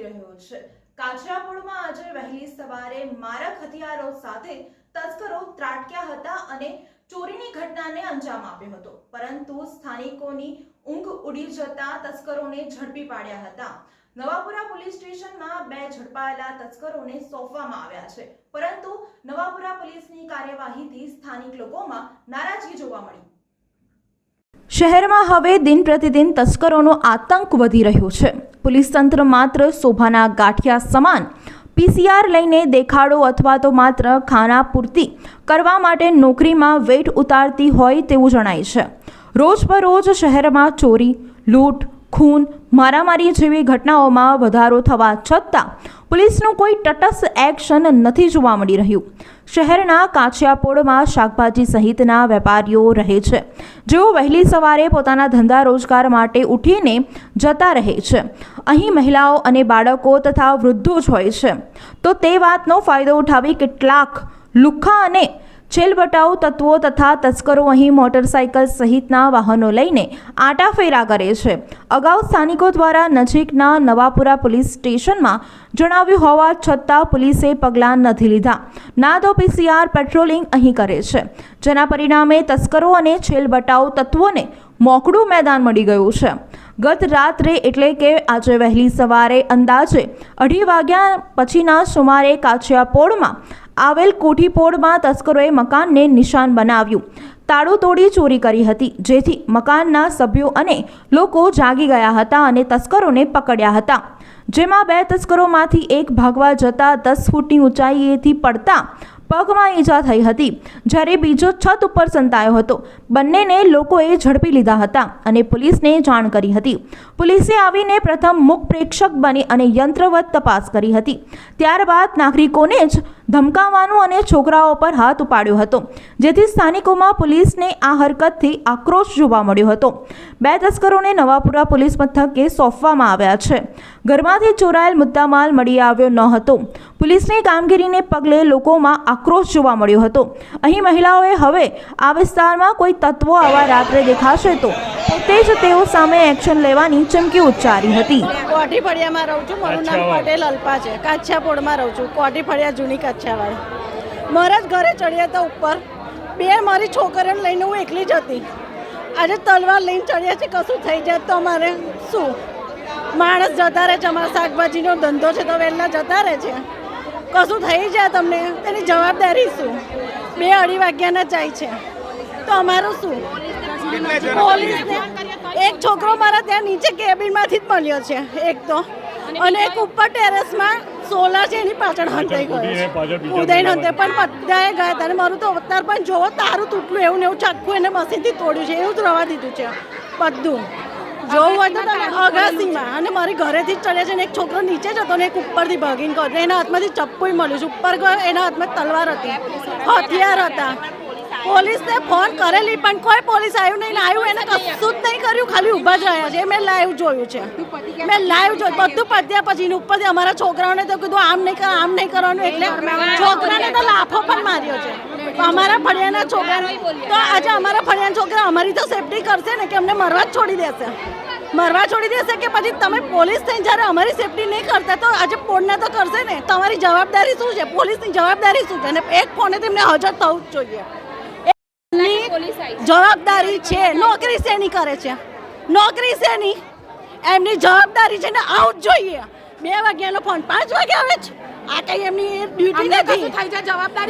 વધી રહ્યો છે. કાછરાપુરમાં આજે વહેલી સવારે મારક હથિયારો સાથે તસ્કરો ત્રાટક્યા હતા અને ચોરીની ઘટનાને અંજામ આપ્યો હતો. પરંતુ સ્થાનિકોની ઊંઘ ઉડી જતા તસ્કરોને ઝડપી પાડ્યા હતા. નવાપુરા પોલીસ સ્ટેશનમાં બે ઝડપાયેલા તસ્કરોને સોંપવામાં આવ્યા છે. પરંતુ નવાપુરા પોલીસની કાર્યવાહીથી સ્થાનિક લોકોમાં નારાજગી જોવા મળી. શહેરમાં હવે દિન પ્રતિદિન તસ્કરોનો આતંક વધી રહ્યો છે. પોલીસ તંત્ર માત્ર શોભાના ગાંઠિયા સમાન પીસીઆર લઈને દેખાડો અથવા તો માત્ર ખાના પૂરતી કરવા માટે નોકરીમાં વેઠ ઉતારતી હોય તેવું જણાય છે. રોજબરોજ શહેરમાં ચોરી, લૂંટ, ખૂન, મારામારી જેવી ઘટનાઓમાં વધારો થવા છતાં પોલીસનું કોઈ તટસ્થ એક્શન નથી જોવા મળી રહ્યું. શહેરના કાછિયાપોળમાં શાકભાજી સહિતના વેપારીઓ રહે છે. જેઓ વહેલી સવારે પોતાના ધંધા રોજગાર માટે ઉઠીને જતા રહે છે. અહીં મહિલાઓ અને બાળકો તથા વૃદ્ધો જ હોય છે. તો તે વાતનો ફાયદો ઉઠાવી કેટલાક લુખ્ખા અને છેલબટાઉ તત્વો તથા તસ્કરો અહીં મોટરસાયકલ સહિતના વાહનો લઈને આંટાફેરા કરે છે. અગાઉ સ્થાનિકો દ્વારા નજીકના નવાપુરા પોલીસ સ્ટેશનમાં જણાવ્યું હોવા છતાં પોલીસે પગલાં નથી લીધા. ના તો પીસીઆર પેટ્રોલિંગ અહીં કરે છે. જેના પરિણામે તસ્કરો અને છેલબટાઉ તત્વોને મોકળું મેદાન મળી ગયું છે. ગત રાત્રે એટલે કે આજે વહેલી સવારે અંદાજે અઢી વાગ્યા પછીના સુમારે કાછિયાપોળમાં આવેલ કોઠીપોળમાં તસ્કરોએ મકાનને નિશાન બનાવ્યું. તાળું તોડી ચોરી કરી હતી, જેથી મકાનના સભ્યો અને લોકો જાગી ગયા હતા અને તસ્કરોને પકડ્યા હતા. જેમાં બે તસ્કરોમાંથી એક ભાગવા જતા દસ ફૂટની ઊંચાઈએથી પડતા પગમાં ઈજા થઈ હતી, જ્યારે બીજો છત ઉપર સંતાયો હતો. બંનેને લોકોએ ઝડપી લીધા હતા અને પોલીસને જાણ કરી હતી. પોલીસે આવીને પ્રથમ મુખ પ્રેક્ષક બની અને યંત્રવત તપાસ કરી હતી. ત્યારબાદ નાગરિકોને જ ધમકાવવાનું અને છોકરાઓ પર હાથ ઉપાડ્યો હતો. જેથી સ્થાનિકોમાં પોલીસને આ હરકતથી આક્રોશ જોવા મળ્યો હતો. બે તસ્કરોને નવાપુરા પોલીસ મથકે સોંપવામાં આવ્યા છે. ઘરમાંથી ચોરાયેલ મુદ્દામાલ મળી આવ્યો ન હતો. પોલીસની કામગીરીને પગલે લોકોમાં આક્રોશ જોવા મળ્યો હતો. અહીં મહિલાઓએ હવે આ વિસ્તારમાં કોઈ તત્વો આવા રાત્રે દેખાશે તો પોતે જ તેઓ સામે એક્શન લેવાની ચમકી ઉચ્ચારી હતી. કોઠી ફળિયામાં રહું છું. મારું નામ પટેલ અલ્પા છે. કાછાપોળમાં રહું છું. કોઠી ફળિયા જૂની કાછિયાવાળી મારા જ ઘરે ચડ્યા હતા ઉપર બે મારી છોકરીઓને લઈને હું એકલી જ હતી. આજે તલવાર લઈને ચડ્યા છે કશું થઈ જાય તો અમારે શું? માણસ જતા રહે છે. અમારા શાકભાજીનો ધંધો છે તો વહેલા જતા રહે છે. કશું થઈ જાય તમને? તેની જવાબદારી શું? બે અઢી વાગ્યાના જાય છે. તો અમારું શું? પોલીસને એક છોકરો મારા ત્યાં નીચે કેબિનમાંથી જ મળ્યો છે એક તો. અને એક ઉપર ટેરેસમાં સોલાર છે એની પાછળ હંતાઈ ગયો છે. ઉદયન હંતે પણ બધાએ ગયા હતા અને મારું તો અવતાર પણ જોવો તારું તૂટલું એવું ને એવું ચાખું એને મશીનથી તોડ્યું છે એવું જ રવા દીધું છે બધું. જોવું હોય તો તમે અગાસીમાં. અને મારી ઘરેથી જ ચડે છે ને એક છોકરો નીચે જ હતો ને એક ઉપરથી ભાગીને ગયો. એના હાથમાંથી ચપ્પુય મળ્યું છે. ઉપર ગયો એના હાથમાં તલવાર હતી. હથિયાર હતા. પોલીસને ફોન કરેલી, પણ કોઈ પોલીસ આવ્યું નહીં આવ્યું એને કશું જ નહીં કર્યું, ખાલી ઊભા જ રહ્યા છે. મેં લાઈવ જોયું છે. મેં લાઈવ જોયું બધું પત્યા પછી એની ઉપરથી અમારા છોકરાઓને તો કીધું, આમ નહીં કર, આમ નહીં કરવાનું. એટલે છોકરાને તો લાફો પણ માર્યો છે. અમારા ફળિયાના છોકરા તો આજે અમારા ફળિયાના છોકરા અમારી તો સેફટી કરશે ને, કે અમને મરવા જ છોડી દેશે. મરવા છોડી દેશે કે પછી તમે પોલીસ થઈને જ્યારે અમારી સેફટી નહીં કરતા, તો આજે ફોનના તો કરશે ને. તમારી જવાબદારી શું છે? પોલીસની જવાબદારી શું છે? અને એક ફોને તેમને હાજર થવું જ જોઈએ. જવાબદારી છે. નોકરી શેની કરે છે? નોકરી શેની? એમની જવાબદારી છે ને આવું જ જોઈએ. બે વાગ્યાનો ફોન પાંચ વાગે આવે છે? આ કઈ એમની ડ્યુટી નથી. જવાબદારી